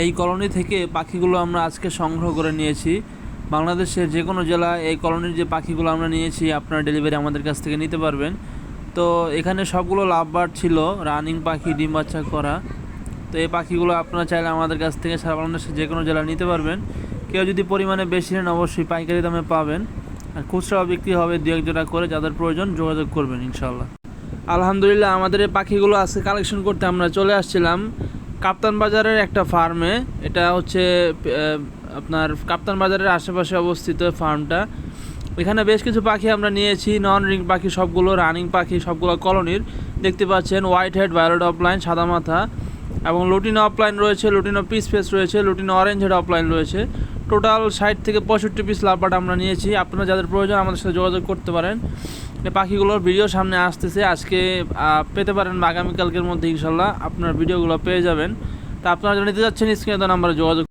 এই কলোনি থেকে পাখিগুলো আমরা আজকে সংগ্রহ করে নিয়েছি। বাংলাদেশের যে কোনো জেলায় এই কলোনির যে পাখিগুলো আমরা নিয়েছি, আপনারা ডেলিভারি আমাদের কাছ থেকে নিতে পারবেন। তো এখানে সবগুলো লাভ লাভবার ছিল, রানিং পাখি, ডিম বাচ্চা করা। তো এই পাখিগুলো আপনারা চাইলে আমাদের কাছ থেকে সারা বাংলাদেশের যে কোনো জেলায় নিতে পারবেন। কেউ যদি পরিমাণে বেশি নেন, অবশ্যই পাইকারি দামে পাবেন। আর খুচরা বিক্রি হবে দু এক জোড়া করে, যাদের প্রয়োজন যোগাযোগ করবেন ইনশাল্লাহ আলহামদুলিল্লাহ, আমাদের এই পাখিগুলো আজকে কালেকশন করতে আমরা চলে আসছিলাম। কাপ্তান বাজারের একটা ফার্মে, এটা হচ্ছে আপনার কাপ্তান বাজারের আশেপাশে অবস্থিত ফার্মটা। এখানে বেশ কিছু পাখি আমরা নিয়েছি নন রিং পাখি সবগুলো রানিং পাখি সবগুলো কলোনির। দেখতে পাচ্ছেন হোয়াইট হেড ভায়োলেট অফলাইন সাদা মাথা। এবং লুটিনো অফলাইন রয়েছে লুটিন লুটিনো পিস পেস রয়েছে লুটিনো অরেঞ্জ হেড অফলাইন রয়েছে। টোটাল ষাট থেকে পঁয়ষট্টি পিস লাভবাট আমরা নিয়েছি। আপনারা যাদের প্রয়োজন আমাদের সাথে যোগাযোগ করতে পারেন। পাখিগুলোর ভিডিও সামনে আসতেছে, আজকে পেতে পারেন আগামীকালকের মধ্যে ইনশাল্লাহ আপনার ভিডিওগুলো পেয়ে যাবেন। তা আপনারা নিতে যাচ্ছেন, স্ক্রিনে তো নাম্বারে যোগাযোগ